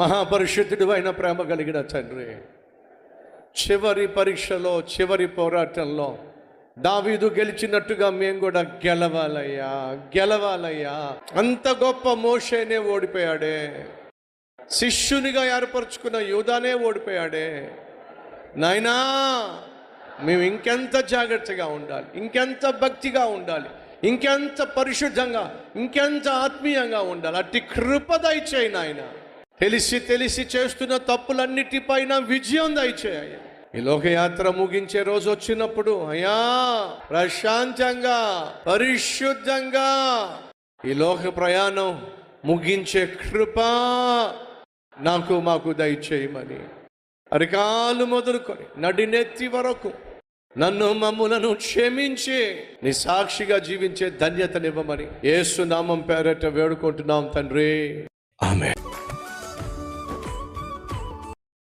మహాపరిశుద్ధుడు అయిన ప్రేమ కలిగిన తండ్రి. చివరి పరీక్షలో చివరి పోరాటంలో దావీదు గెలిచినట్టుగా మేము కూడా గెలవాలయ్యా గెలవాలయ్యా. అంత గొప్ప మోషేనే ఓడిపోయాడే. శిష్యునిగా ఏర్పరచుకున్న యూదానే ఓడిపోయాడే. నాయనా మేము ఇంకెంత జాగ్రత్తగా ఉండాలి ఇంకెంత భక్తిగా ఉండాలి ఇంకెంత పరిశుద్ధంగా ఇంకెంత ఆత్మీయంగా ఉండాలి. అట్టి కృప దయచేయి నాయనా. తెలిసి తెలిసి చేస్తున్న తప్పులన్నిటిపైన విజయం దయచేయ ఈ లోకయాత్ర ముగించే రోజు వచ్చినప్పుడు అయ్యా ప్రశాంతంగా పరిశుద్ధంగా ఈ లోక ప్రయాణం ముగించే కృప నాకు మాకు దయచేయమని అరికాలు మొదలుకొని నడినెత్తి వరకు నన్ను మమ్ములను క్షమించి నీ సాక్షిగా జీవించే ధన్యతనివ్వమని ఏసునామం పేరట వేడుకుంటున్నాం తండ్రి. ఆమె